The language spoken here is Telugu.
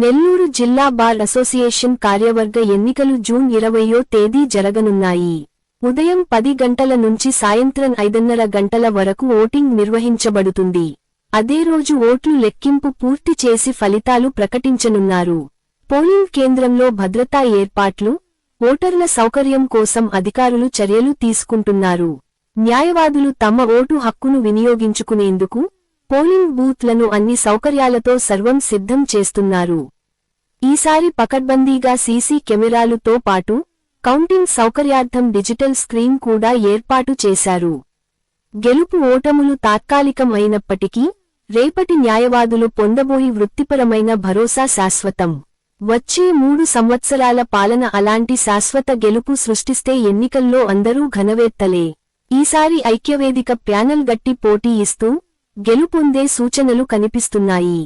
నెల్లూరు జిల్లా బార్ అసోసియేషన్ కార్యవర్గ ఎన్నికలు జూన్ ఇరవయో తేదీ జరగనున్నాయి. ఉదయం పది గంటల నుంచి సాయంత్రం ఐదున్నర గంటల వరకు ఓటింగ్ నిర్వహించబడుతుంది. అదే రోజు ఓట్లు లెక్కింపు పూర్తి చేసి ఫలితాలు ప్రకటించనున్నారు. పోలింగ్ కేంద్రంలో భద్రతా ఏర్పాట్లు ఓటర్ల సౌకర్యం కోసం అధికారులు చర్యలు తీసుకుంటున్నారు. న్యాయవాదులు తమ ఓటు హక్కును వినియోగించుకునేందుకు పోలింగ్ బూత్లను అన్ని సౌకర్యాలతో సర్వం సిద్ధం చేస్తున్నారు. ఈసారి పకడ్బందీగా సీసీ కెమెరాలుతో పాటు కౌంటింగ్ సౌకర్యార్థం డిజిటల్ స్క్రీన్ కూడా ఏర్పాటు చేశారు. గెలుపు ఓటములు తాత్కాలికం అయినప్పటికీ రేపటి న్యాయవాదులు పొందబోయి వృత్తిపరమైన భరోసా శాశ్వతం. వచ్చే మూడు సంవత్సరాల పాలన అలాంటి శాశ్వత గెలుపు సృష్టిస్తే ఎన్నికల్లో అందరూ ఘనవేత్తలే. ఈసారి ఐక్యవేదిక ప్యానెల్ గట్టి పోటీ ఇస్తూ గెలుపొందే సూచనలు కనిపిస్తున్నాయి.